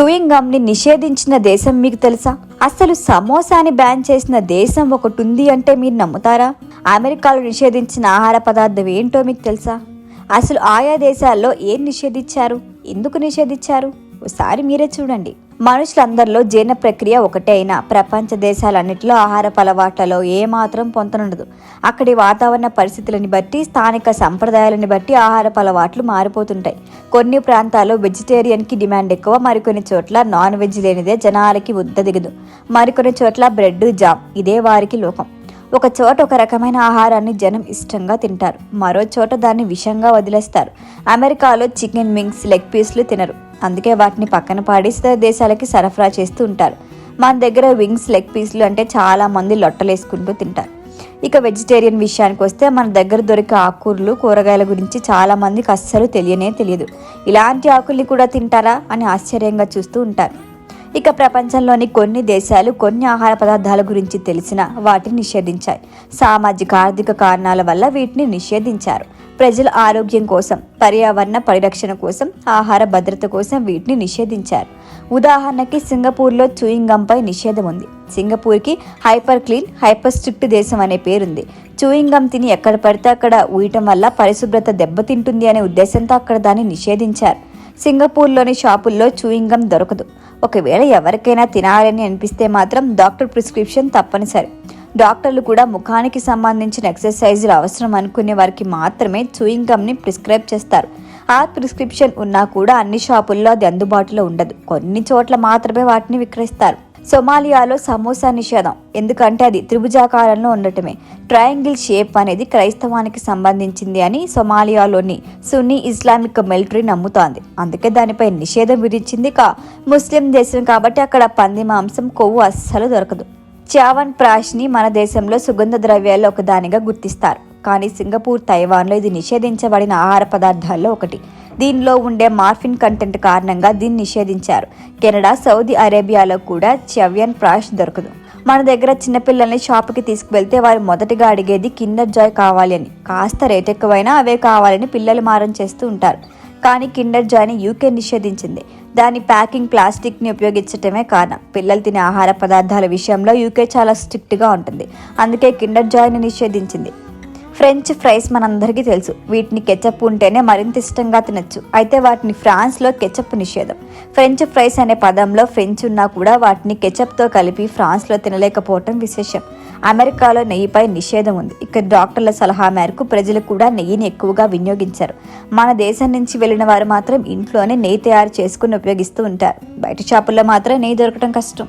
Chewing గమ్ని నిషేధించిన దేశం మీకు తెలుసా? అసలు సమోసాని బ్యాన్ చేసిన దేశం ఒకటి ఉంది అంటే మీరు నమ్ముతారా? అమెరికాలో నిషేధించిన ఆహార పదార్థం ఏంటో మీకు తెలుసా? అసలు ఆయా దేశాల్లో ఏం నిషేధించారు? ఎందుకు నిషేధించారు? ఒకసారి మీరే చూడండి. మనుషులందరిలో జీర్ణ ప్రక్రియ ఒకటే అయినా ప్రపంచ దేశాలన్నింటిలో ఆహారపు అలవాట్లలో ఏమాత్రం పొంతనుండదు. అక్కడి వాతావరణ పరిస్థితులని బట్టి స్థానిక సంప్రదాయాలని బట్టి ఆహారపు అలవాట్లు మారిపోతుంటాయి. కొన్ని ప్రాంతాల్లో వెజిటేరియన్కి డిమాండ్ ఎక్కువ మరికొన్ని చోట్ల నాన్ వెజ్ లేనిదే జనాలకి ఉద్ద దిగదు. మరికొన్ని చోట్ల బ్రెడ్ జామ్ ఇదే వారికి లోకం. ఒక చోట ఒక రకమైన ఆహారాన్ని జనం ఇష్టంగా తింటారు. మరో చోట దాన్ని విషంగా వదిలేస్తారు. అమెరికాలో చికెన్ వింగ్స్ లెగ్ పీస్లు తినరు. అందుకే వాటిని పక్కన పాడి ఇతర దేశాలకి సరఫరా చేస్తూ ఉంటారు. మన దగ్గర వింగ్స్ లెగ్ పీస్లు అంటే చాలామంది లొట్టలేసుకుంటూ తింటారు. ఇక వెజిటేరియన్ విషయానికి వస్తే మన దగ్గర దొరికే ఆకుకూరలు కూరగాయల గురించి చాలామందికి అస్సలు తెలియనే తెలియదు. ఇలాంటి ఆకుల్ని కూడా తింటారా అని ఆశ్చర్యంగా చూస్తూ ఉంటారు. ఇక ప్రపంచంలోని కొన్ని దేశాలు కొన్ని ఆహార పదార్థాల గురించి తెలిసిన వాటిని నిషేధించాయి. సామాజిక ఆర్థిక కారణాల వల్ల వీటిని నిషేధించారు. ప్రజల ఆరోగ్యం కోసం పర్యావరణ పరిరక్షణ కోసం ఆహార భద్రత కోసం వీటిని నిషేధించారు. ఉదాహరణకి సింగపూర్లో చూయింగంపై నిషేధం ఉంది. సింగపూర్కి హైపర్ క్లీన్ హైపర్ స్ట్రిక్ట్ దేశం అనే పేరుంది. చూయింగ్ గమ్ తిని ఎక్కడ పడితే అక్కడ ఊయటం వల్ల పరిశుభ్రత దెబ్బతింటుంది అనే ఉద్దేశంతో అక్కడ దాన్ని నిషేధించారు. సింగపూర్లోని షాపుల్లో చూయింగ్ గమ్ దొరకదు. ఒకవేళ ఎవరికైనా తినాలని అనిపిస్తే మాత్రం డాక్టర్ ప్రిస్క్రిప్షన్ తప్పనిసరి. డాక్టర్లు కూడా ముఖానికి సంబంధించిన ఎక్సర్సైజులు అవసరం అనుకునే వారికి మాత్రమే చూయింగ్ గమ్ని ప్రిస్క్రైబ్ చేస్తారు. ఆ ప్రిస్క్రిప్షన్ ఉన్నా కూడా అన్ని షాపుల్లో అది అందుబాటులో ఉండదు. కొన్ని చోట్ల మాత్రమే వాటిని విక్రయిస్తారు. సొమాలియాలో సమోసా నిషేధం. ఎందుకంటే అది త్రిభుజాకారంలో ఉండటమే. ట్రయాంగిల్ షేప్ అనేది క్రైస్తవానికి సంబంధించింది అని సొమాలియాలోని సున్నీ ఇస్లామిక్ మిలిటరీ నమ్ముతోంది. అందుకే దానిపై నిషేధం విధించింది కా ముస్లిం దేశం కాబట్టి అక్కడ పంది మాంసం కొవ్వు అస్సలు దొరకదు. చావన్ ప్రాష్ని మన దేశంలో సుగంధ ద్రవ్యాల్లో ఒకదానిగా గుర్తిస్తారు. కానీ సింగపూర్ తైవాన్లో ఇది నిషేధించబడిన ఆహార పదార్థాల్లో ఒకటి. దీనిలో ఉండే మార్ఫిన్ కంటెంట్ కారణంగా దీన్ని నిషేధించారు. కెనడా సౌదీ అరేబియాలో కూడా చవ్యన్ ప్రాష్ దొరకదు. మన దగ్గర చిన్నపిల్లల్ని షాప్కి తీసుకువెళ్తే వారు మొదటిగా అడిగేది కిండర్ జాయ్ కావాలి అని. కాస్త రేట్ ఎక్కువైనా అవే కావాలని పిల్లలు మారం చేస్తూ ఉంటారు. కానీ కిండర్ జాయ్ని యూకే నిషేధించింది. దాని ప్యాకింగ్ ప్లాస్టిక్ని ఉపయోగించటమే కారణం. పిల్లలు తినే ఆహార పదార్థాల విషయంలో యూకే చాలా స్ట్రిక్ట్గా ఉంటుంది. అందుకే కిండర్ జాయ్ని నిషేధించింది. ఫ్రెంచ్ ఫ్రైస్ మనందరికీ తెలుసు. వీటిని కెచప్ ఉంటేనే మరింత ఇష్టంగా తినచ్చు. అయితే వాటిని ఫ్రాన్స్లో కెచప్ నిషేధం. ఫ్రెంచ్ ఫ్రైస్ అనే పదంలో ఫ్రెంచ్ ఉన్నా కూడా వాటిని కెచప్తో కలిపి ఫ్రాన్స్లో తినలేకపోవటం విశేషం. అమెరికాలో నెయ్యిపై నిషేధం ఉంది. ఇక్కడ డాక్టర్ల సలహా మేరకు ప్రజలు కూడా నెయ్యిని ఎక్కువగా వినియోగించారు. మన దేశం నుంచి వెళ్ళిన వారు మాత్రం ఇంట్లోనే నెయ్యి తయారు చేసుకుని ఉపయోగిస్తూ ఉంటారు. బయట షాపుల్లో మాత్రం నెయ్యి దొరకడం కష్టం.